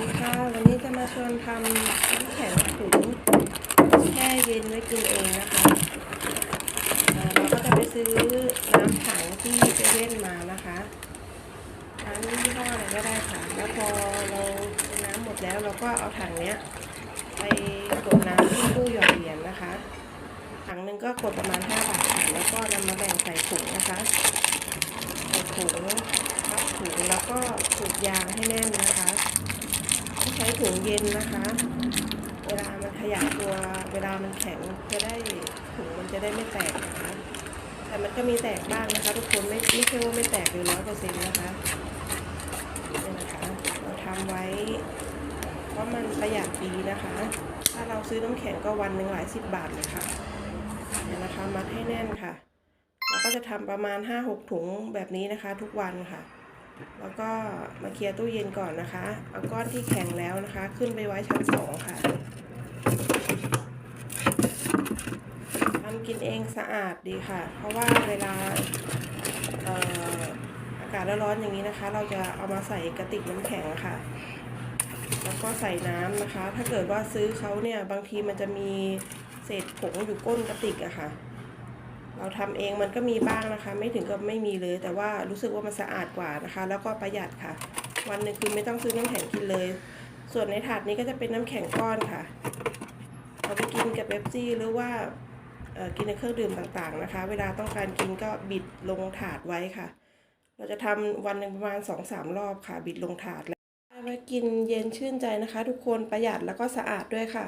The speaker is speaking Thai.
ดีค่ะวันนี้จะมาชวนทำน้ำแข็งถุงแช่เย็นไว้กินเองนะคะเราก็จะไปซื้อน้ำถังที่เซเว่นมานะคะร้านยี่ห้ออะไรก็ได้ค่ะแล้วพอเราน้ำหมดแล้วเราก็เอาถังเนี้ยไปกดน้ำที่ตู้หยอดเหรียญนะคะ ถังหนึ่งก็กดประมาณ 5 บาทค่ะแล้วก็นำมาแบ่งใส่ถุงนะคะใส่ถุงพับถุงแล้วก็ผูกยางให้แน่นนะคะ ช้ถุงเย็นนะคะ เวลามันขยับตัว เวลามันแข็งจะได้ถุงมันจะได้ไม่แตกนะคะ แต่มันก็มีแตกบ้างนะคะ ทุกคนไม่ไม่ใช่ว่าไม่แตกเลยร้อยเปอร์เซ็นต์นะคะนี่นะคะเราทำไว้เพราะมันประหยัดดีนะคะ ถ้าเราซื้อน้ำแข็งก็วันหนึ่งหลายสิบบาทเลยค่ะเนี่ยนะคะมัดให้แน่นค่ะ เราก็จะทำประมาณ5-6ถุงแบบนี้นะคะ ทุกวันค่ะ แล้วก็มาเคลียร์ตู้เย็นก่อนนะคะ เอาก้อนที่แข็งแล้วนะคะ ขึ้นไปไว้ชั้นสองค่ะทำกินเองสะอาดดีค่ะ เพราะว่าเวลาเอ่ออากาศร้อนๆอย่างนี้นะคะ เราจะเอามาใส่กระติกน้ำแข็งค่ะ แล้วก็ใส่น้ำนะคะ ถ้าเกิดว่าซื้อเขาเนี่ยบางทีมันจะมีเศษผงอยู่ก้นกระติกอะค่ะ เราทำเองมันก็มีบ้างนะคะ ไม่ถึงกับไม่มีเลย แต่ว่ารู้สึกว่ามันสะอาดกว่านะคะ แล้วก็ประหยัดค่ะ วันหนึ่งคือไม่ต้องซื้อน้ำแข็งกินเลย ส่วนในถาดนี้ก็จะเป็นน้ำแข็งก้อนค่ะเอาไปกินกับเบปซี่หรือว่ากินในเครื่องดื่มต่างๆนะคะ เวลาต้องการกินก็บิดลงถาดไว้ค่ะ เราจะทำวันหนึ่งประมาณสองสามรอบค่ะ บิดลงถาดแล้วเอาไว้กินเย็นชื่นใจนะคะ ทุกคนประหยัดแล้วก็สะอาดด้วยค่ะ